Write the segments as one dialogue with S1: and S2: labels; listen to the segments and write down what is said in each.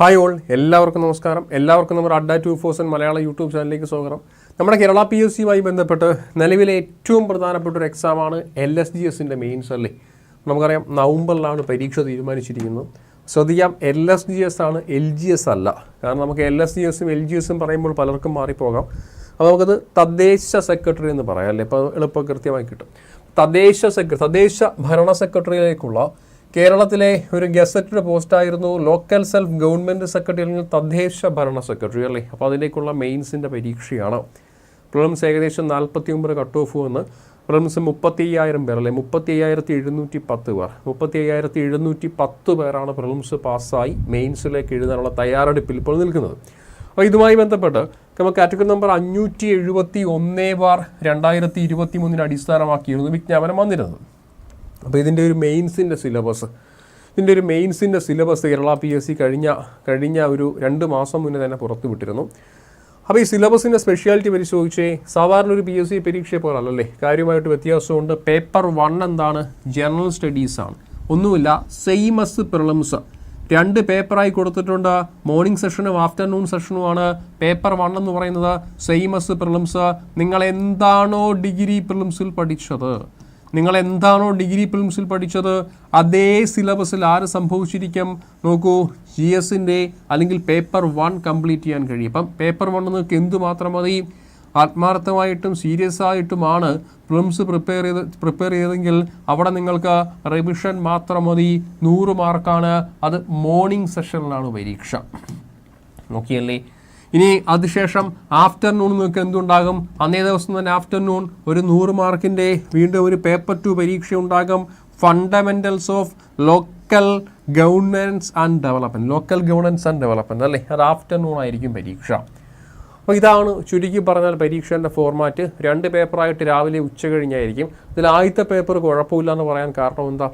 S1: Hi all എല്ലാവർക്കും നമസ്കാരം. എല്ലാവർക്കും നമ്മുടെ അഡ്ഡ ടു ഫോഴ്സൻ മലയാള യൂട്യൂബ് ചാനലിലേക്ക് സ്വാഗതം. നമ്മുടെ കേരള പി എസ് സിയുമായി ബന്ധപ്പെട്ട് നിലവിലെ ഏറ്റവും പ്രധാനപ്പെട്ട ഒരു എക്സാമാണ് എൽ എസ് ജി എസിന്റെ മെയിൻസ് അല്ലേ? നമുക്കറിയാം നവംബറിലാണ് പരീക്ഷ തീരുമാനിച്ചിരിക്കുന്നത്. ശ്രദ്ധിക്കാം എൽ എസ് ജി എസ് ആണ് എൽ ജി എസ് അല്ല. കാരണം നമുക്ക് എൽ എസ് ജി എസും എൽ ജി എസും പറയുമ്പോൾ പലർക്കും മാറിപ്പോകാം. അപ്പോൾ നമുക്കത് തദ്ദേശ സെക്രട്ടറി എന്ന് പറയാം അല്ലേ? ഇപ്പോൾ എളുപ്പം കൃത്യമായി കിട്ടും. തദ്ദേശ സെക്രട്ടറി തദ്ദേശ ഭരണ സെക്രട്ടറിയിലേക്കുള്ള കേരളത്തിലെ ഒരു ഗസറ്റഡ് പോസ്റ്റായിരുന്നു ലോക്കൽ സെൽഫ് ഗവൺമെന്റ് സെക്രട്ടറി അല്ലെങ്കിൽ തദ്ദേശ ഭരണ സെക്രട്ടറി അല്ലേ? അപ്പോൾ അതിലേക്കുള്ള മെയിൻസിന്റെ പരീക്ഷയാണ്. പ്രിലിംസ് ഏകദേശം നാൽപ്പത്തി ഒമ്പത് കട്ട് ഓഫ് വന്ന് പ്രിലിംസ് മുപ്പത്തി അയ്യായിരം പേർ അല്ലേ? മുപ്പത്തി അയ്യായിരത്തി എഴുന്നൂറ്റി പത്ത് പേർ. മുപ്പത്തി അയ്യായിരത്തി എഴുന്നൂറ്റി പത്ത് പേരാണ് പ്രിലിംസ് പാസ്സായി മെയിൻസിലേക്ക് എഴുതാനുള്ള തയ്യാറെടുപ്പിൽ ഇപ്പോൾ നിൽക്കുന്നത്. അപ്പോൾ ഇതുമായി ബന്ധപ്പെട്ട് നമുക്ക് കാറ്റഗറി നമ്പർ അഞ്ഞൂറ്റി എഴുപത്തി ഒന്നേ ബാർ രണ്ടായിരത്തി ഇരുപത്തി മൂന്നിന് അടിസ്ഥാനമാക്കിയിരുന്നു വിജ്ഞാപനം വന്നിരുന്നത്. അപ്പോൾ ഇതിന്റെ ഒരു മെയിൻസിന്റെ സിലബസ്. ഇതിന്റെ ഒരു മെയിൻസിന്റെ syllabus Kerala P S C കഴിഞ്ഞ കഴിഞ്ഞ ഒരു രണ്ട് മാസം മുന്നേ തന്നെ പുറത്തു വിട്ടിരുന്നു. അപ്പോൾ ഈ സിലബസിന്റെ സ്പെഷ്യാലിറ്റി പരിശോധിച്ചേ സാധാരണ ഒരു പി എസ് സി പരീക്ഷയെ പോലല്ലേ കാര്യമായിട്ട് വ്യത്യാസമുണ്ട്. പേപ്പർ വൺ എന്താണ്? ജനറൽ സ്റ്റഡീസാണ് ഒന്നുമില്ല സെയിമസ് പ്രിലിംസ് രണ്ട് പേപ്പറായി കൊടുത്തിട്ടുണ്ട്. മോർണിംഗ് സെഷനും ആഫ്റ്റർനൂൺ സെഷനുമാണ് പേപ്പർ വൺ എന്ന് പറയുന്നത് സെയിമസ് പ്രിലിംസ് നിങ്ങൾ എന്താണോ ഡിഗ്രി പ്രിലിംസിൽ പഠിച്ചത്? നിങ്ങൾ എന്താണോ ഡിഗ്രി ഫിലിംസിൽ പഠിച്ചത് അതേ സിലബസിൽ ആര് സംഭവിച്ചിരിക്കും? നോക്കൂ ജി എസിന്റെ അല്ലെങ്കിൽ പേപ്പർ വൺ കംപ്ലീറ്റ് ചെയ്യാൻ കഴിയും. അപ്പം പേപ്പർ വൺ നിങ്ങൾക്ക് എന്തു മാത്രം മതി? ആത്മാർത്ഥമായിട്ടും സീരിയസ് ആയിട്ടുമാണ് ഫിലിംസ് പ്രിപ്പയർ ചെയ്ത് പ്രിപ്പയർ ചെയ്തെങ്കിൽ അവിടെ നിങ്ങൾക്ക് റിവിഷൻ മാത്രം മതി. നൂറ് മാർക്കാണ്. അത് മോർണിംഗ് സെഷനിലാണ് പരീക്ഷ. നോക്കിയല്ലേ? ഇനി അതിനുശേഷം ആഫ്റ്റർനൂൺ നിങ്ങൾക്ക് എന്തുണ്ടാകും? അന്നേ ദിവസം തന്നെ ആഫ്റ്റർനൂൺ ഒരു നൂറ് മാർക്കിന്റെ വീണ്ടും ഒരു പേപ്പർ ടു പരീക്ഷ ഉണ്ടാകും. Fundamentals of local governments and development local governments and development അല്ലേ? അത് ആഫ്റ്റർനൂൺ ആയിരിക്കും പരീക്ഷ. അപ്പോൾ ഇതാണ് ചുരുക്കി പറഞ്ഞാൽ പരീക്ഷേന്റെ ഫോർമാറ്റ് രണ്ട് പേപ്പറായിട്ട് രാവിലെ ഉച്ച കഴിഞ്ഞായിരിക്കും ഇതിൽ ആദ്യത്തെ പേപ്പർ കുഴപ്പമില്ല എന്ന് പറയാൻ കാരണം എന്താ?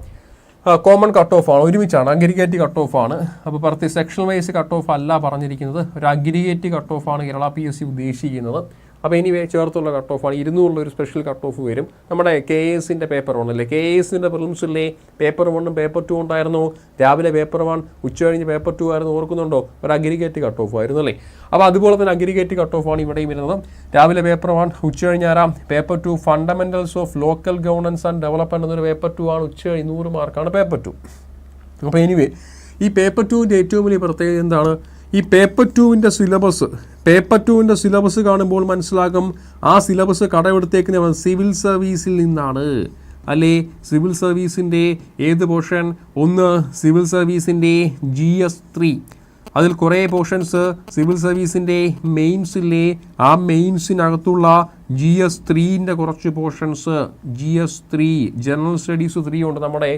S1: കോമൺ കട്ട് ഓഫ് ആണ് ഒരുമിച്ചാണ്. അഗ്രിഗേറ്റ് കട്ട് ഓഫ് ആണ്. അപ്പോൾ പ്രത്യേക സെക്ഷൻ വൈസ് കട്ട് ഓഫ് അല്ല പറഞ്ഞിരിക്കുന്നത്. ഒരു അഗ്രിഗേറ്റ് കട്ട് ഓഫ് ആണ് കേരള പി എസ് സി ഉദ്ദേശിക്കുന്നത്. അപ്പോൾ എനിവേ ചേർത്തുള്ള കട്ട് ഓഫ് ആണ്. ഇരുന്നൂറുള്ള ഒരു സ്പെഷ്യൽ കട്ട് ഓഫ് വരും. നമ്മുടെ കെ എസിന്റെ പേപ്പർ വൺ അല്ലേ? കെ എസിന്റെ പ്രിലിംസിലെ പേപ്പർ വണ്ണും പേപ്പർ ടു ഉണ്ടായിരുന്നു. രാവിലെ പേപ്പർ വൺ ഉച്ച കഴിഞ്ഞ് പേപ്പർ ടു ആയിരുന്നു. ഓർക്കുന്നുണ്ടോ? ഒരു അഗ്രിഗേറ്റ് കട്ട് ഓഫ് ആയിരുന്നു അല്ലേ? അപ്പോൾ അതുപോലെ തന്നെ അഗ്രിഗേറ്റ് കട്ട് ആണ് ഇവിടെയും വരുന്നത്. രാവിലെ പേപ്പർ വൺ ഉച്ച കഴിഞ്ഞ് paper two fundamentals of local governance and development എന്നൊരു പേപ്പർ ടു ആണ്. ഉച്ച കഴിഞ്ഞ് നൂറ് മാർക്കാണ് പേപ്പർ ടു അപ്പോൾ എനിവേ ഈ പേപ്പർ ടുവിന്റെ ഏറ്റവും വലിയ പ്രത്യേകത എന്താണ്? ഈ പേപ്പർ ടുവിന്റെ സിലബസ് പേപ്പർ ടുവിന്റെ സിലബസ് കാണുമ്പോൾ മനസ്സിലാകും ആ സിലബസ് കടമെടുത്തേക്കുന്ന സിവിൽ സർവീസിൽ നിന്നാണ്. അല്ലേ? സിവിൽ സർവീസിന്റെ ഏത് പോർഷൻ? ഒന്ന് സിവിൽ സർവീസിന്റെ ജി എസ് ത്രീ. അതിൽ കുറേ പോർഷൻസ് സിവിൽ സർവീസിന്റെ മെയിൻസിലെ ആ മെയിൻസിനകത്തുള്ള ജി എസ് ത്രീന്റെ കുറച്ച് portions G S three general studies three ഉണ്ട്. നമ്മുടെ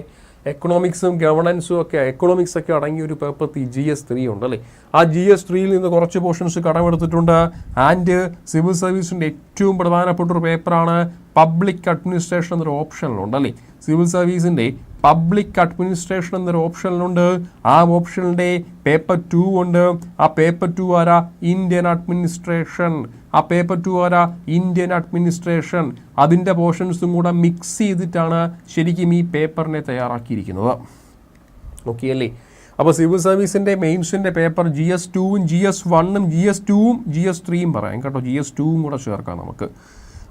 S1: എക്കണോമിക്സും ഗവർണൻസും ഒക്കെ എക്കണോമിക്സ് ഒക്കെ അടങ്ങിയ ഒരു പേപ്പർ ജി എസ് ത്രീ ഉണ്ട് അല്ലേ? ആ ജി എസ് ത്രീയിൽ നിന്ന് കുറച്ച് പോർഷൻസ് കടമെടുത്തിട്ടുണ്ട്. ആൻഡ് സിവിൽ സർവീസിന്റെ ഏറ്റവും പ്രധാനപ്പെട്ട ഒരു പേപ്പറാണ് പബ്ലിക് അഡ്മിനിസ്ട്രേഷൻ എന്നൊരു ഓപ്ഷനിലുണ്ട് അല്ലേ? സിവിൽ സർവീസിന്റെ പബ്ലിക് അഡ്മിനിസ്ട്രേഷൻ എന്നൊരു ഓപ്ഷനിലുണ്ട്. ആ ഓപ്ഷനിന്റെ പേപ്പർ ടു ഉണ്ട്. ആ പേപ്പർ ടു ആരാ? Indian administration. ആ പേപ്പർ ടു ആരാ? Indian administration. അതിന്റെ പോർഷൻസും കൂടെ മിക്സ് ചെയ്തിട്ടാണ് ശരിക്കും ഈ പേപ്പറിനെ തയ്യാറാക്കിയിരിക്കുന്നത്. ഓക്കെ അല്ലേ അപ്പോൾ സിവിൽ സർവീസിന്റെ മെയിൻസിന്റെ പേപ്പർ ജി എസ് ടുവും ജി എസ് വണ്ണും ജി എസ് ടുവും ജി എസ് ത്രീയും പറയാം കേട്ടോ. ജി എസ് ടുവും കൂടെ ചേർക്കാം നമുക്ക്.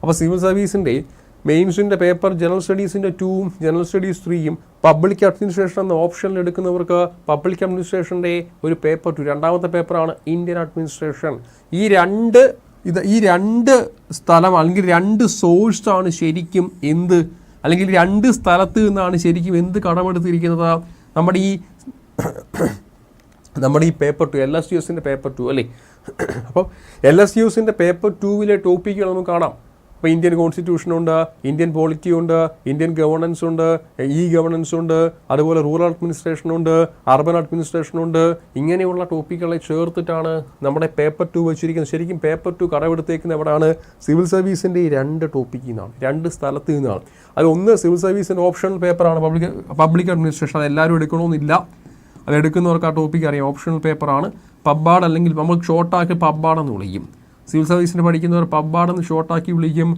S1: അപ്പോൾ സിവിൽ സർവീസിന്റെ മെയിൻസിന്റെ പേപ്പർ ജനറൽ സ്റ്റഡീസിന്റെ ടൂവും ജനറൽ സ്റ്റഡീസ് ത്രീയും പബ്ലിക് അഡ്മിനിസ്ട്രേഷൻ എന്ന ഓപ്ഷനിൽ എടുക്കുന്നവർക്ക് പബ്ലിക് അഡ്മിനിസ്ട്രേഷന്റെ ഒരു പേപ്പർ ടു രണ്ടാമത്തെ പേപ്പറാണ് ഇന്ത്യൻ അഡ്മിനിസ്ട്രേഷൻ. ഈ രണ്ട് ഇത് ഈ രണ്ട് സ്ഥലം അല്ലെങ്കിൽ രണ്ട് സോഴ്സാണ് ശരിക്കും എന്ത് അല്ലെങ്കിൽ രണ്ട് സ്ഥലത്ത് നിന്നാണ് ശരിക്കും എന്ത് കടമെടുത്തിരിക്കുന്നത്? നമ്മുടെ ഈ നമ്മുടെ ഈ paper two L S U എസിന്റെ പേപ്പർ ടു അല്ലേ? അപ്പം എൽ എസ് യു എസിന്റെ പേപ്പർ ടൂവിലെ ടോപ്പിക്കുകൾ നമുക്ക് കാണാം. അപ്പോൾ ഇന്ത്യൻ കോൺസ്റ്റിറ്റ്യൂഷൻ ഉണ്ട് ഇന്ത്യൻ പോളിറ്റി ഉണ്ട് ഇന്ത്യൻ ഗവർണൻസ് ഉണ്ട് ഇ ഗവർണൻസ് ഉണ്ട് അതുപോലെ റൂറൽ അഡ്മിനിസ്ട്രേഷൻ ഉണ്ട് അർബൻ അഡ്മിനിസ്ട്രേഷൻ ഉണ്ട്. ഇങ്ങനെയുള്ള ടോപ്പിക്കുകളെ ചേർത്തിട്ടാണ് നമ്മുടെ പേപ്പർ ടു വെച്ചിരിക്കുന്നത്. ശരിക്കും പേപ്പർ ടു കടമെടുത്തേക്കുന്ന എവിടെയാണ് സിവിൽ സർവീസിന്റെ ഈ രണ്ട് ടോപ്പിക്കിൽ നിന്നാണ്. രണ്ട് സ്ഥലത്ത് നിന്നാണ്. അത് ഒന്ന് സിവിൽ സർവീസിന്റെ ഓപ്ഷണൽ പേപ്പറാണ് പബ്ലിക് പബ്ലിക് അഡ്മിനിസ്ട്രേഷൻ അത് എല്ലാവരും എടുക്കണമെന്നില്ല. അത് എടുക്കുന്നവർക്ക് ആ ടോപ്പിക്ക് അറിയാം. ഓപ്ഷണൽ പേപ്പറാണ് പബ്ബാഡ് അല്ലെങ്കിൽ നമ്മൾ ഷോർട്ടാക്കി പബ്ബാടെന്ന് വിളിക്കും. സിവിൽ സർവീസിന് പഠിക്കുന്നവർ പബ്ബാണെന്ന് ഷോർട്ടാക്കി വിളിക്കും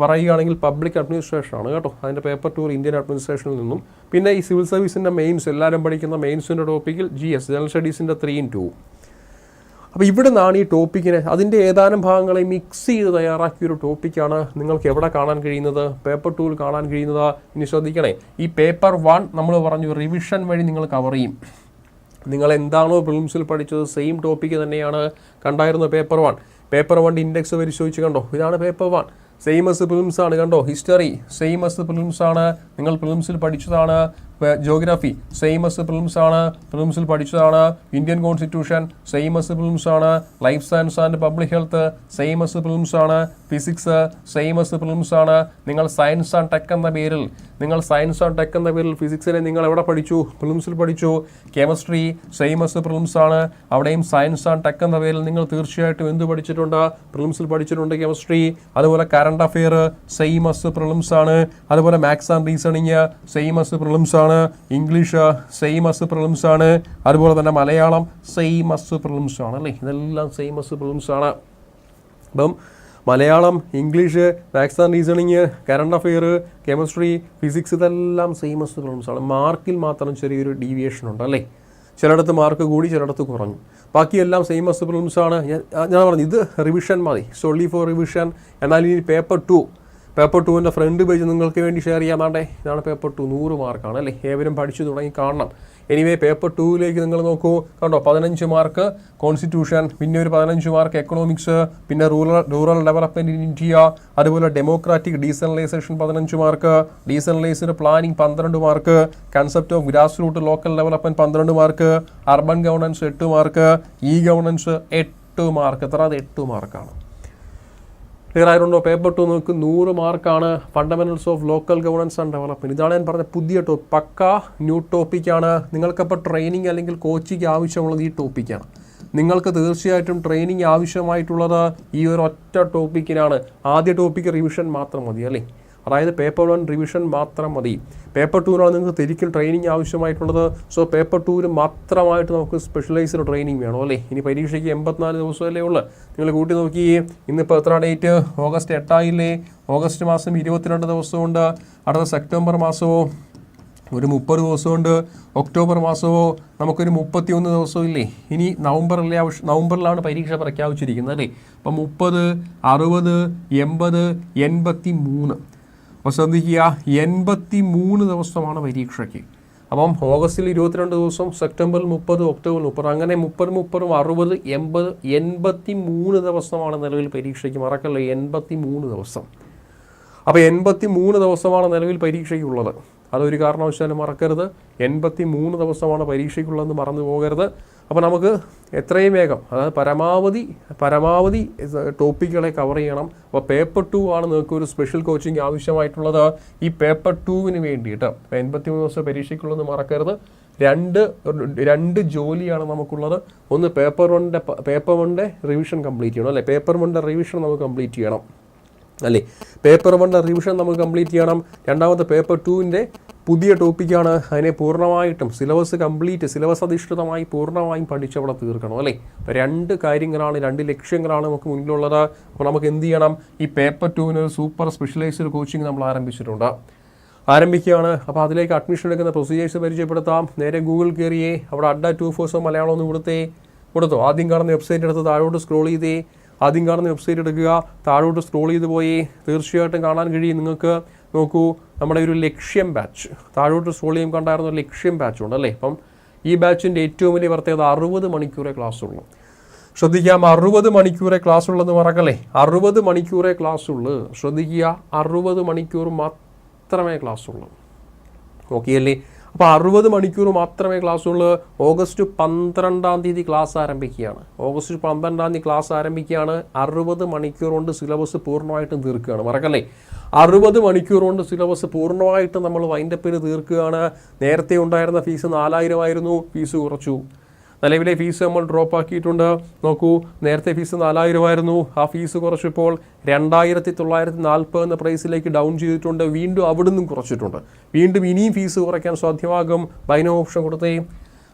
S1: പറയുകയാണെങ്കിൽ പബ്ലിക് അഡ്മിനിസ്ട്രേഷൻ ആണ് കേട്ടോ. അതിന്റെ പേപ്പർ ടൂർ ഇന്ത്യൻ അഡ്മിനിസ്ട്രേഷനിൽ നിന്നും. പിന്നെ ഈ സിവിൽ സർവീസിന്റെ മെയിൻസ് എല്ലാവരും പഠിക്കുന്ന മെയിൻസിന്റെ ടോപ്പിക്കിൽ ജി എസ് ജനറൽ സ്റ്റഡീസിന്റെ ഇൻ ടു. അപ്പോൾ ഇവിടെ നിന്നാണ് ഈ ടോപ്പിക്കിനെ അതിന്റെ ഏതാനും ഭാഗങ്ങളെ മിക്സ് ചെയ്ത് തയ്യാറാക്കിയ ഒരു ടോപ്പിക്കാണ് നിങ്ങൾക്ക് എവിടെ കാണാൻ കഴിയുന്നത് പേപ്പർ ടൂവിൽ കാണാൻ കഴിയുന്നത്. ഇനി ശ്രദ്ധിക്കണേ ഈ പേപ്പർ വൺ നമ്മൾ പറഞ്ഞു റിവിഷൻ വഴി നിങ്ങൾ കവർ ചെയ്യും. നിങ്ങൾ എന്താണോ പ്രിലിംസിൽ പഠിച്ചത് സെയിം ടോപ്പിക്ക് തന്നെയാണ് കണ്ടായിരുന്ന paper one. Paper one index പരിശോധിച്ച് കണ്ടോ? ഇതാണ് paper one. Same as prelims ആണ് കണ്ടോ? ഹിസ്റ്ററി സെയിം എസ് പ്രിലിംസ് ആണ്. നിങ്ങൾ പ്രിലിംസിൽ പഠിച്ചതാണ്. ജോഗ്രഫി സെയിം എസ് പ്രിലിംസ് ആണ്. പ്രിലിംസിൽ പഠിച്ചതാണ് Indian constitution same as prelims ആണ്. Life science and public health same as prelims ആണ്. ഫിസിക്സ് സെയിം എസ് പ്രിലിംസ് ആണ്. നിങ്ങൾ സയൻസ് ആൻഡ് ടെക് എന്ന പേരിൽ നിങ്ങൾ സയൻസ് ആൻഡ് ടെക് എന്ന പേരിൽ ഫിസിക്സിനെ നിങ്ങൾ എവിടെ പഠിച്ചു? പ്രിലിംസിൽ പഠിച്ചു. കെമിസ്ട്രി സെയിം എസ് പ്രിലിംസ് ആണ്. അവിടെയും സയൻസ് ആൻഡ് ടെക് എന്ന പേരിൽ നിങ്ങൾ തീർച്ചയായിട്ടും എന്ത് പഠിച്ചിട്ടുണ്ട്? പ്രിലിംസിൽ പഠിച്ചിട്ടുണ്ട് കെമിസ്ട്രി അതുപോലെ current affair same as prelims ആണ്. അതുപോലെ maths and reasoning same as prelims ആണ്. ഇംഗ്ലീഷ് സെയിം അസ് പ്രിലിംസ് ആണ്. അതുപോലെ തന്നെ മലയാളം സെയിം അസ് പ്രിലിംസ് ആണ് അല്ലേ? ഇതെല്ലാം സെയിം അസ് പ്രിലിംസ് ആണ്. അപ്പം Malayalam English maths and reasoning current affair chemistry physics ഇതെല്ലാം സെയിം അസ് പ്രോബ്ലംസ് ആണ്. മാർക്കിൽ മാത്രം ചെറിയൊരു ഡീവിയേഷൻ ഉണ്ട് അല്ലേ? ചിലയിടത്ത് മാർക്ക് കൂടി ചിലയിടത്ത് കുറഞ്ഞു. ബാക്കിയെല്ലാം സെയിം അസ് പ്രോബ്ലംസ് ആണ്. ഞാൻ പറഞ്ഞു ഇത് റിവിഷൻ മതി. സോളി ഫോർ റിവിഷൻ എന്നാൽ ഇനി പേപ്പർ ടു പേപ്പർ ടുവിന്റെ ഫ്രണ്ട് പേജ് നിങ്ങൾക്ക് വേണ്ടി ഷെയർ ചെയ്യാൻ വേണ്ടേ ഇതാണ് പേപ്പർ ടു നൂറ് മാർക്കാണ് അല്ലേ? ഏവരും പഠിച്ചു തുടങ്ങി കാണണം. എനിവേ പേപ്പർ ടൂവിലേക്ക് നിങ്ങൾ നോക്കൂ. കണ്ടോ പതിനഞ്ച് മാർക്ക് കോൺസ്റ്റിറ്റ്യൂഷൻ പിന്നെ ഒരു പതിനഞ്ച് മാർക്ക് എക്കണോമിക്സ് പിന്നെ rural rural development in India അതുപോലെ ഡെമോക്രാറ്റിക് ഡീസണലൈസേഷൻ പതിനഞ്ച് മാർക്ക് ഡീസണലൈസ്ഡ് പ്ലാനിംഗ് പന്ത്രണ്ട് mark concept of grass root local development പന്ത്രണ്ട് മാർക്ക് അർബൻ ഗവർണൻസ് എട്ട് മാർക്ക് ഇ ഗവർണൻസ് എട്ട് മാർക്ക് എത്ര? അത് എട്ട് മാർക്കാണ് ക്ലിയർ ആയിട്ടുണ്ടോ പേപ്പർ ടു നോക്ക് നൂറ് മാർക്കാണ് fundamentals of local governance and development ഇതാണ് ഞാൻ പറഞ്ഞ പുതിയ ടോപ്പ് പക്ക ന്യൂ ടോപ്പിക്കാണ് നിങ്ങൾക്കപ്പോൾ ട്രെയിനിങ് അല്ലെങ്കിൽ കോച്ചിങ് ആവശ്യമുള്ളത് ഈ ടോപ്പിക്കാണ് നിങ്ങൾക്ക് തീർച്ചയായിട്ടും ട്രെയിനിങ് ആവശ്യമായിട്ടുള്ളത് ഈ ഒരു ഒറ്റ ടോപ്പിക്കിനാണ് ആദ്യ ടോപ്പിക്ക് റിവിഷൻ മാത്രം മതി അല്ലേ? അതായത് പേപ്പർ വൺ റിവിഷൻ മാത്രം മതി. പേപ്പർ ടൂവിനാണ് നിങ്ങൾക്ക് തിരിക്കും ട്രെയിനിങ് ആവശ്യമായിട്ടുള്ളത്. സോ പേപ്പർ ടൂവിന് മാത്രമായിട്ട് നമുക്ക് സ്പെഷ്യലൈസ്ഡ് ട്രെയിനിങ് വേണം അല്ലേ? ഇനി പരീക്ഷയ്ക്ക് എൺപത്തിനാല് ദിവസമല്ലേ ഉള്ളൂ. നിങ്ങൾ കൂട്ടി നോക്കി. ഇന്നിപ്പോൾ എത്ര ഡേറ്റ് ഓഗസ്റ്റ് എട്ടായില്ലേ? ഓഗസ്റ്റ് മാസം ഇരുപത്തിരണ്ട് ദിവസമുണ്ട്. അടുത്ത സെപ്റ്റംബർ മാസമോ? ഒരു മുപ്പത് ദിവസമുണ്ട്. ഒക്ടോബർ മാസമോ? നമുക്കൊരു മുപ്പത്തിയൊന്ന് ദിവസവും ഇല്ലേ? ഇനി നവംബറിലെ നവംബറിലാണ് പരീക്ഷ പ്രഖ്യാപിച്ചിരിക്കുന്നത് അല്ലേ? അപ്പം മുപ്പത് അറുപത് എൺപത് എൺപത്തി മൂന്ന് അപ്പോൾ ശ്രദ്ധിക്കുക എൺപത്തി മൂന്ന് ദിവസമാണ് പരീക്ഷയ്ക്ക്. അപ്പം ഓഗസ്റ്റിൽ ഇരുപത്തിരണ്ട് ദിവസം സെപ്റ്റംബറിൽ മുപ്പത് ഒക്ടോബർ മുപ്പത് അങ്ങനെ മുപ്പത് മുപ്പതും അറുപത് എൺപത് എൺപത്തി മൂന്ന് ദിവസമാണ് നിലവിൽ പരീക്ഷയ്ക്ക് മറക്കല്ലേ? എൺപത്തി മൂന്ന് ദിവസം. അപ്പോൾ എൺപത്തി മൂന്ന് ദിവസമാണ് നിലവിൽ പരീക്ഷയ്ക്കുള്ളത്. അതൊരു കാരണവശാലും മറക്കരുത്. എൺപത്തി മൂന്ന് ദിവസമാണ് പരീക്ഷയ്ക്കുള്ളതെന്ന് മറന്നു പോകരുത്. അപ്പോൾ നമുക്ക് എത്രയും വേഗം അതായത് പരമാവധി പരമാവധി ടോപ്പിക്കുകളെ കവർ ചെയ്യണം. അപ്പോൾ പേപ്പർ ടു ആണ് നിങ്ങൾക്ക് ഒരു സ്പെഷ്യൽ കോച്ചിങ് ആവശ്യമായിട്ടുള്ളത്. ഈ പേപ്പർ ടുവിന് വേണ്ടിയിട്ട് എൺപത്തി മൂന്ന് ദിവസം പരീക്ഷയ്ക്കുള്ളത് മറക്കരുത്. രണ്ട് രണ്ട് ജോലിയാണ് നമുക്കുള്ളത്. ഒന്ന് പേപ്പർ വണ്ണിന്റെ പേപ്പർ വണ്ണിന്റെ റിവിഷൻ കംപ്ലീറ്റ് ചെയ്യണം അല്ലേ? പേപ്പർ വണ്ണിന്റെ റിവിഷൻ നമുക്ക് കംപ്ലീറ്റ് ചെയ്യണം. അല്ലേ? പേപ്പർ വണ്ണിന്റെ റിവിഷൻ നമുക്ക് കംപ്ലീറ്റ് ചെയ്യണം. രണ്ടാമത്തെ പേപ്പർ ടുവിന്റെ പുതിയ ടോപ്പിക്കാണ് അതിനെ പൂർണമായിട്ടും സിലബസ് കംപ്ലീറ്റ് സിലബസ് അധിഷ്ഠിതമായി പൂർണമായും പഠിച്ചവിടെ തീർക്കണം അല്ലേ? അപ്പോൾ രണ്ട് കാര്യങ്ങളാണ് രണ്ട് ലക്ഷ്യങ്ങളാണ് നമുക്ക് മുന്നിലുള്ളത്. അപ്പോൾ നമുക്ക് എന്ത് ചെയ്യണം? ഈ പേപ്പർ ടുവിന് ഒരു സൂപ്പർ സ്പെഷ്യലൈസ്ഡ് കോച്ചിങ് നമ്മൾ ആരംഭിച്ചിട്ടുണ്ട്. ആരംഭിക്കുകയാണ്. അപ്പോൾ അതിലേക്ക് അഡ്മിഷൻ എടുക്കുന്ന പ്രൊസീജിയേഴ്സ് പരിചയപ്പെടുത്താം. നേരെ ഗൂഗിൾ കയറിയേ അവിടെ അഡ്ഡ ടു ഫോഴ്സ് മലയാളം ഒന്ന് കൊടുത്തേ. കൊടുത്തു. ആദ്യം കാണുന്ന വെബ്സൈറ്റ് എടുത്ത് താഴോട്ട് സ്ക്രോൾ ചെയ്തേ. ആദ്യം കാണുന്ന വെബ്സൈറ്റ് എടുക്കുക. താഴോട്ട് സ്ക്രോൾ ചെയ്ത് പോയി. തീർച്ചയായിട്ടും കാണാൻ കഴിയും നിങ്ങൾക്ക്. നോക്കൂ നമ്മുടെ ഒരു ലക്ഷ്യം ബാച്ച് താഴോട്ട് സ്ക്രോൾ ചെയ്യുമ്പോൾ കണ്ടായിരുന്ന ലക്ഷ്യം ബാച്ച് ഉണ്ട് അല്ലേ? ഇപ്പം ഈ ബാച്ചിന്റെ ഏറ്റവും വലിയ പ്രത്യേകത അറുപത് മണിക്കൂറേ ക്ലാസ് ഉള്ളൂ. ശ്രദ്ധിക്കാം അറുപത് മണിക്കൂറേ ക്ലാസ് ഉള്ളെന്ന് മറക്കല്ലേ? അറുപത് മണിക്കൂറേ ക്ലാസ് ഉള്ളു. ശ്രദ്ധിക്കുക അറുപത് മണിക്കൂർ മാത്രമേ ക്ലാസ് ഉള്ളൂ. ഓക്കെ അല്ലേ അപ്പോൾ അറുപത് മണിക്കൂർ മാത്രമേ ക്ലാസ് ഉള്ളൂ ഓഗസ്റ്റ് പന്ത്രണ്ടാം തീയതി ക്ലാസ് ആരംഭിക്കുകയാണ്. ഓഗസ്റ്റ് പന്ത്രണ്ടാം തീയതി ക്ലാസ് ആരംഭിക്കുകയാണ്. അറുപത് മണിക്കൂർ കൊണ്ട് സിലബസ് പൂർണമായിട്ടും തീർക്കുകയാണ്. മറക്കല്ലേ? അറുപത് മണിക്കൂർ കൊണ്ട് സിലബസ് പൂർണമായിട്ടും നമ്മൾ വൈൻഡപ്പിന് തീർക്കുകയാണ്. നേരത്തെ ഉണ്ടായിരുന്ന ഫീസ് നാലായിരം ആയിരുന്നു. ഫീസ് കുറച്ചു. നിലവിലെ ഫീസ് നമ്മൾ ഡ്രോപ്പ് ആക്കിയിട്ടുണ്ട്. നോക്കൂ നേരത്തെ ഫീസ് നാലായിരമായിരുന്നു. ആ ഫീസ് കുറച്ചിപ്പോൾ രണ്ടായിരത്തി തൊള്ളായിരത്തി നാൽപ്പത് എന്ന പ്രൈസിലേക്ക് ഡൗൺ ചെയ്തിട്ടുണ്ട്. വീണ്ടും അവിടെ നിന്നും കുറച്ചിട്ടുണ്ട്. വീണ്ടും ഇനിയും ഫീസ് കുറയ്ക്കാൻ സാധ്യമാകും. ബൈനോ ഓപ്ഷൻ കൊടുത്തേ.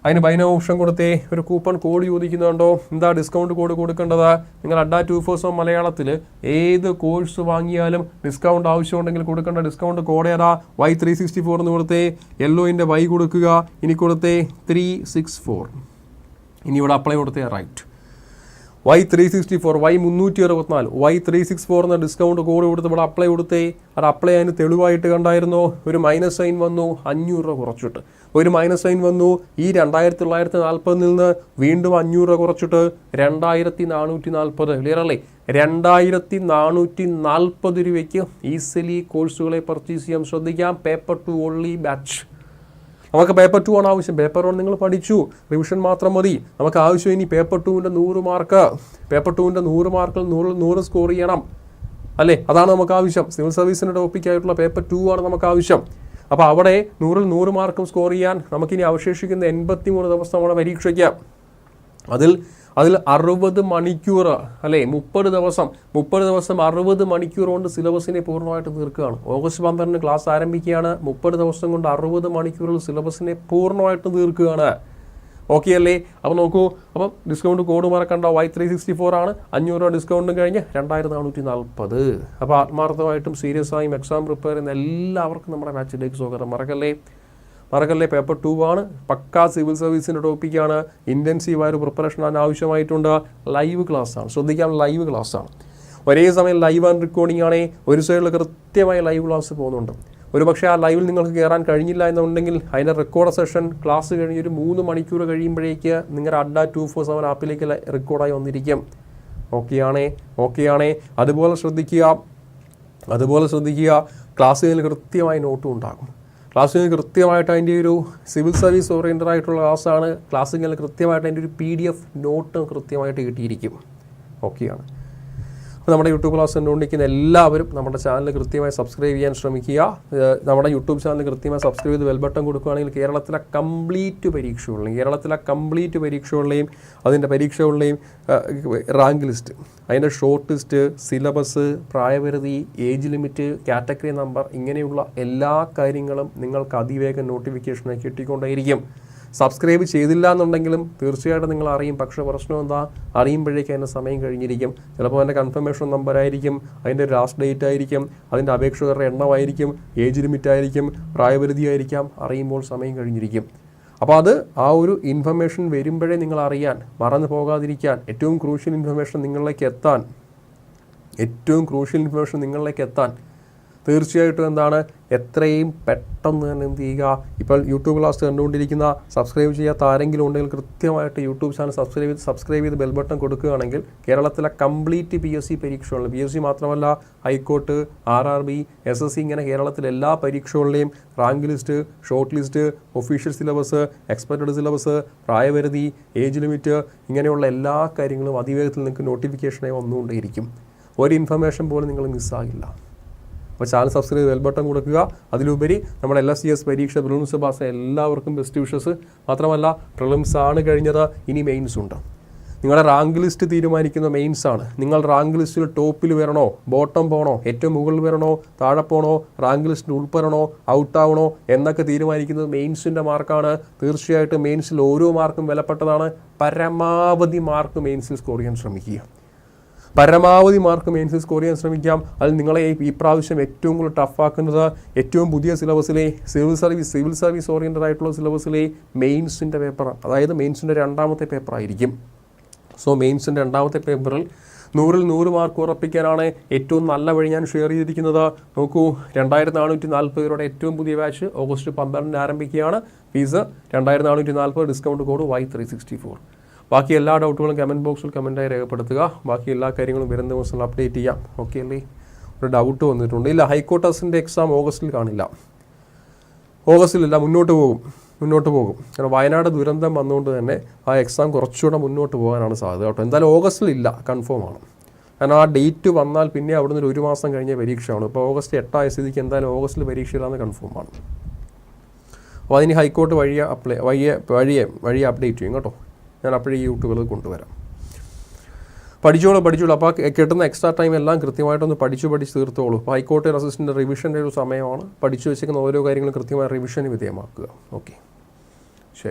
S1: അതിന് ബൈന ഓപ്ഷൻ കൊടുത്തേ. ഒരു കൂപ്പൺ കോഡ് ചോദിക്കുന്നുണ്ടോ? എന്താ ഡിസ്കൗണ്ട് കോഡ് കൊടുക്കേണ്ടത്? നിങ്ങൾ അഡ്ഡ ടു ഫോഴ്സോ മലയാളത്തിൽ ഏത് കോഴ്സ് വാങ്ങിയാലും ഡിസ്കൗണ്ട് ആവശ്യമുണ്ടെങ്കിൽ കൊടുക്കേണ്ട ഡിസ്കൗണ്ട് കോഡ് ഏതാ? വൈ ത്രീ സിക്സ്റ്റി ഫോർ എന്ന് കൊടുത്തേ. യെല്ലോയിന്റെ വൈ കൊടുക്കുക. ഇനി കൊടുത്തേ ത്രീ സിക്സ് ഫോർ ഇനി ഇവിടെ അപ്ലൈ കൊടുത്തേ right Y three sixty four Y മുന്നൂറ്റി അറുപത്തിനാല്. വൈ ത്രീ സിക്സ് ഫോർ എന്ന ഡിസ്കൗണ്ട് കോഡ് കൊടുത്ത് ഇവിടെ അപ്ലൈ കൊടുത്തേ. അത് അപ്ലൈ അതിന് തെളിവായിട്ട് കണ്ടായിരുന്നോ? ഒരു മൈനസ് സൈൻ വന്നു അഞ്ഞൂറ് രൂപ കുറച്ചിട്ട്. ഒരു മൈനസ് സൈൻ വന്നു ഈ രണ്ടായിരത്തി തൊള്ളായിരത്തി നാൽപ്പതിൽ നിന്ന് വീണ്ടും അഞ്ഞൂറ് രൂപ കുറച്ചിട്ട് രണ്ടായിരത്തി നാനൂറ്റി നാൽപ്പത് ക്ലിയർ അല്ലേ? രണ്ടായിരത്തി നാനൂറ്റി നാൽപ്പത് രൂപയ്ക്ക് ഈസിലി കോഴ്സുകളെ പർച്ചേസ് ചെയ്യാൻ ശ്രദ്ധിക്കാം. പേപ്പർ ടു ഓൺലി ബാച്ച് നമുക്ക് പേപ്പർ ടു ആണ് ആവശ്യം. പേപ്പർ വൺ നിങ്ങൾ പഠിച്ചു. റിവിഷൻ മാത്രം മതി. നമുക്ക് ആവശ്യം ഇനി പേപ്പർ ടുവിന്റെ നൂറ് മാർക്ക് പേപ്പർ ടുവിന്റെ നൂറ് മാർക്കിൽ നൂറ് നൂറ് സ്കോർ ചെയ്യണം. അല്ലേ? അതാണ് നമുക്ക് ആവശ്യം. സിവിൽ സർവീസിന്റെ ടോപ്പിക്കായിട്ടുള്ള പേപ്പർ ടു ആണ് നമുക്ക് ആവശ്യം. അപ്പോൾ അവിടെ നൂറിൽ നൂറ് മാർക്കും സ്കോർ ചെയ്യാൻ നമുക്കിനി അവശേഷിക്കുന്ന എൺപത്തി മൂന്ന് ദിവസം നമ്മുടെ പരീക്ഷയ്ക്ക്. അതിൽ അതിൽ അറുപത് മണിക്കൂർ അല്ലേ? മുപ്പത് ദിവസം മുപ്പത് ദിവസം അറുപത് മണിക്കൂർ കൊണ്ട് സിലബസിനെ പൂർണമായിട്ട് തീർക്കുകയാണ്. ഓഗസ്റ്റ് പന്ത്രണ്ടിന് ക്ലാസ് ആരംഭിക്കുകയാണ്. മുപ്പത് ദിവസം കൊണ്ട് അറുപത് മണിക്കൂറിൽ സിലബസിനെ പൂർണമായിട്ട് തീർക്കുകയാണ്. ഓക്കെ അല്ലേ? അപ്പോൾ നോക്കൂ അപ്പം ഡിസ്കൗണ്ട് കോഡ് മറക്കണ്ട. വൈ ത്രീ സിക്സ്റ്റി ഫോർ ആണ്. അഞ്ഞൂറ് രൂപ ഡിസ്കൗണ്ടും കഴിഞ്ഞ് രണ്ടായിരത്തി നാനൂറ്റി നാൽപ്പത്. അപ്പോൾ ആത്മാർത്ഥമായിട്ടും സീരിയസ് ആയും എക്സാം പ്രിപ്പയർ ചെയ്യുന്ന എല്ലാവർക്കും നമ്മുടെ ബാച്ചിലേക്ക് സ്വാഗതം. മറക്കല്ലേ? മറക്കല്ലേ? പേപ്പർ ടു ആണ്. പക്കാ സിവിൽ സർവീസിന്റെ ടോപ്പിക്കാണ്. ഇന്റൻസീവായ ഒരു പ്രിപ്പറേഷൻ അതിന് ആവശ്യമായിട്ടുണ്ട്. ലൈവ് ക്ലാസ് ആണ് ശ്രദ്ധിക്കാൻ ലൈവ് ക്ലാസ് ആണ് ഒരേ സമയം ലൈവ് ആൻഡ് റെക്കോർഡിംഗ് ആണേ ഒരു സൈഡിൽ കൃത്യമായി ലൈവ് ക്ലാസ് പോകുന്നുണ്ട്. ഒരു പക്ഷേ ആ ലൈവിൽ നിങ്ങൾക്ക് കയറാൻ കഴിഞ്ഞില്ല എന്നുണ്ടെങ്കിൽ അതിന്റെ റെക്കോർഡ് സെഷൻ ക്ലാസ് കഴിഞ്ഞ് ഒരു മൂന്ന് മണിക്കൂർ കഴിയുമ്പോഴേക്ക് നിങ്ങളുടെ അഡ്ഡ ടു ഫോർ സെവൻ ആപ്പിലേക്ക് റെക്കോർഡായി വന്നിരിക്കും. ഓക്കെയാണേ ആണേ? അതുപോലെ ശ്രദ്ധിക്കുക. അതുപോലെ ശ്രദ്ധിക്കുക. ക്ലാസ്സുകളിൽ കൃത്യമായി നോട്ടും ഉണ്ടാകും. ക്ലാസ്സിൽ കൃത്യമായിട്ട് അതിന്റെ ഒരു സിവിൽ സർവീസ് ഓറിയന്റഡ് ആയിട്ടുള്ള ക്ലാസ്സാണ് ക്ലാസ്സിൽ കൃത്യമായിട്ട് അതിന്റെ ഒരു പി ഡി എഫ് നോട്ട് കൃത്യമായിട്ട് കിട്ടിയിരിക്കും. ഓക്കെയാണ്. അപ്പോൾ നമ്മുടെ യൂട്യൂബ് ക്ലാസ് കണ്ടുകൊണ്ടിരിക്കുന്ന എല്ലാവരും നമ്മുടെ ചാനൽ കൃത്യമായി സബ്സ്ക്രൈബ് ചെയ്യാൻ ശ്രമിക്കുക. നമ്മുടെ യൂട്യൂബ് ചാനൽ കൃത്യമായി സബ്സ്ക്രൈബ് ചെയ്ത് വെൽബട്ടം കൊടുക്കുകയാണെങ്കിൽ കേരളത്തിലെ കംപ്ലീറ്റ് പരീക്ഷകളുടെയും കേരളത്തിലെ കംപ്ലീറ്റ് പരീക്ഷകളുടെയും അതിന്റെ പരീക്ഷകളുടെയും റാങ്ക് ലിസ്റ്റ് അതിന്റെ ഷോർട്ട് ലിസ്റ്റ് സിലബസ് പ്രായപരിധി ഏജ് ലിമിറ്റ് കാറ്റഗറി നമ്പർ ഇങ്ങനെയുള്ള എല്ലാ കാര്യങ്ങളും നിങ്ങൾക്ക് അതിവേഗം നോട്ടിഫിക്കേഷനായി കിട്ടിക്കൊണ്ടേയിരിക്കും. സബ്സ്ക്രൈബ് ചെയ്തില്ല എന്നുണ്ടെങ്കിലും തീർച്ചയായിട്ടും നിങ്ങൾ അറിയും. പക്ഷേ പ്രശ്നം എന്താ? അറിയുമ്പോഴേക്കും അതിന്റെ സമയം കഴിഞ്ഞിരിക്കും. ചിലപ്പോൾ അതിന്റെ കൺഫർമേഷൻ നമ്പർ ആയിരിക്കും അതിന്റെ ലാസ്റ്റ് ഡേറ്റ് ആയിരിക്കും അതിന്റെ അപേക്ഷകരുടെ എണ്ണമായിരിക്കും ഏജ് ലിമിറ്റ് ആയിരിക്കും പ്രായപരിധി ആയിരിക്കാം. അറിയുമ്പോൾ സമയം കഴിഞ്ഞിരിക്കും. അപ്പോൾ അത് ആ ഒരു ഇൻഫർമേഷൻ വരുമ്പോഴേ നിങ്ങൾ അറിയാൻ മറന്നു പോകാതിരിക്കാൻ ഏറ്റവും ക്രൂഷ്യൽ ഇൻഫർമേഷൻ നിങ്ങളിലേക്ക് എത്താൻ ഏറ്റവും ക്രൂഷ്യൽ ഇൻഫർമേഷൻ നിങ്ങളിലേക്ക് എത്താൻ തീർച്ചയായിട്ടും എന്താണ് എത്രയും പെട്ടെന്ന് തന്നെ എന്ത് ചെയ്യുക. ഇപ്പോൾ യൂട്യൂബ് ക്ലാസ് കണ്ടുകൊണ്ടിരിക്കുന്ന സബ്സ്ക്രൈബ് ചെയ്യാത്ത ആരെങ്കിലും ഉണ്ടെങ്കിൽ കൃത്യമായിട്ട് യൂട്യൂബ് ചാനൽ സബ്സ്ക്രൈബ് ചെയ്ത് സബ്സ്ക്രൈബ് ചെയ്ത് ബെൽ ബട്ടൺ കൊടുക്കുകയാണെങ്കിൽ കേരളത്തിലെ കംപ്ലീറ്റ് പി എസ് സി പരീക്ഷകളിൽ പി എസ് സി മാത്രമല്ല high court R R B S S C ഇങ്ങനെ കേരളത്തിലെ എല്ലാ പരീക്ഷകളുടെയും rank list short list official syllabus expected syllabus പ്രായപരിധി ഏജ് ലിമിറ്റ് ഇങ്ങനെയുള്ള എല്ലാ കാര്യങ്ങളും അതിവേഗത്തിൽ നിങ്ങൾക്ക് നോട്ടിഫിക്കേഷനായി വന്നുകൊണ്ടേയിരിക്കും. ഒരു ഇൻഫർമേഷൻ പോലും നിങ്ങൾ മിസ്സാകില്ല അപ്പോൾ ചാനൽ സബ്സ്ക്രൈബ് ബെൽ ബട്ടൺ കൊടുക്കുക. അതിലുപരി നമ്മുടെ എൽ എസ് സി എസ് പരീക്ഷ പ്രിലിംസ് പാസ് എല്ലാവർക്കും ബെസ്റ്റ് വിഷസ് മാത്രമല്ല പ്രിലിംസ് ആണ് കഴിഞ്ഞത് ഇനി മെയിൻസ് ഉണ്ട്. നിങ്ങളുടെ റാങ്ക് ലിസ്റ്റ് തീരുമാനിക്കുന്ന മെയിൻസ് ആണ്. നിങ്ങൾ റാങ്ക് ലിസ്റ്റിൽ ടോപ്പിൽ വരണോ ബോട്ടം പോകണോ ഏറ്റവും മുകളിൽ വരണോ താഴെ പോകണോ റാങ്ക് ലിസ്റ്റിൽ ഉൾപ്പെടണോ ഔട്ടാവണോ എന്നൊക്കെ തീരുമാനിക്കുന്നത് മെയിൻസിന്റെ മാർക്കാണ് തീർച്ചയായിട്ടും മെയിൻസിൽ ഓരോ മാർക്കും വിലപ്പെട്ടതാണ്. പരമാവധി മാർക്ക് മെയിൻസിൽ സ്കോർ ചെയ്യാൻ ശ്രമിക്കുക. പരമാവധി മാർക്ക് മെയിൻസ് സ്കോർ ചെയ്യാൻ ശ്രമിക്കാം. അതിൽ നിങ്ങളെ ഈ- പ്രാവശ്യം ഏറ്റവും കൂടുതൽ ടഫാക്കുന്നത് ഏറ്റവും പുതിയ സിലബസിലെ civil service civil service oriented ആയിട്ടുള്ള സിലബസിലെ മെയിൻസിന്റെ പേപ്പറാണ് അതായത് മെയിൻസിന്റെ രണ്ടാമത്തെ പേപ്പറായിരിക്കും സോ മെയിൻസിന്റെ രണ്ടാമത്തെ പേപ്പറിൽ നൂറിൽ നൂറ് മാർക്ക് ഉറപ്പിക്കാനാണ് ഏറ്റവും നല്ല വഴി ഞാൻ ഷെയർ ചെയ്തിരിക്കുന്നത്. നോക്കൂ രണ്ടായിരത്തി നാനൂറ്റി നാൽപ്പത് രൂപയുടെ ഏറ്റവും പുതിയ ബാച്ച് ഓഗസ്റ്റ് പന്ത്രണ്ടിന് ആരംഭിക്കുകയാണ്. ഫീസ് രണ്ടായിരത്തി നാനൂറ്റി നാൽപ്പത് discount code Y three sixty four ബാക്കി എല്ലാ ഡൗട്ടുകളും കമന്റ് ബോക്സിൽ കമന്റായി രേഖപ്പെടുത്തുക. ബാക്കി എല്ലാ കാര്യങ്ങളും വരുന്ന ദിവസങ്ങൾ അപ്ഡേറ്റ് ചെയ്യാം. ഓക്കെ അല്ലേ? ഒരു ഡൗട്ട് വന്നിട്ടുണ്ട്. ഇല്ല ഹൈക്കോട്ടേഴ്സിന്റെ എക്സാം ഓഗസ്റ്റിൽ കാണില്ല. ഓഗസ്റ്റിലില്ല മുന്നോട്ട് പോകും. മുന്നോട്ട് പോകും. കാരണം വയനാട് ദുരന്തം വന്നുകൊണ്ട് തന്നെ ആ എക്സാം കുറച്ചുകൂടെ മുന്നോട്ട് പോകാനാണ് സാധ്യത കേട്ടോ. എന്തായാലും ഓഗസ്റ്റിൽ ഇല്ല കൺഫേം ആണ്. കാരണം ആ ഡേറ്റ് വന്നാൽ പിന്നെ അവിടുന്ന് ഒരു മാസം കഴിഞ്ഞ പരീക്ഷയാണ്. ഇപ്പോൾ ഓഗസ്റ്റ് എട്ടായ സ്ഥിതിക്ക് എന്തായാലും ഓഗസ്റ്റിൽ പരീക്ഷയിലാന്ന് കൺഫേം ആണ്. അപ്പോൾ അതിന് ഹൈക്കോർട്ട് വഴിയെ അപ്ലൈ വഴിയെ വഴിയെ വഴിയെ അപ്ഡേറ്റ് ചെയ്യും കേട്ടോ. ഞാൻ അപ്പോഴേ ഈ യൂട്യൂബിൽ കൊണ്ടുവരാം. പഠിച്ചോളൂ പഠിച്ചോളൂ. അപ്പോൾ കിട്ടുന്ന എക്സ്ട്രാ ടൈം എല്ലാം കൃത്യമായിട്ടൊന്ന് പഠിച്ചു പഠിച്ച് തീർത്തോളൂ. അപ്പോൾ ഹൈക്കോർട്ട് അസിസ്റ്റന്റ് റിവിഷന്റെ ഒരു സമയമാണ്. പഠിച്ചു വെച്ചിരിക്കുന്ന ഓരോ കാര്യങ്ങളും കൃത്യമായി റിവിഷന് വിധേയമാക്കുക. ഓക്കെ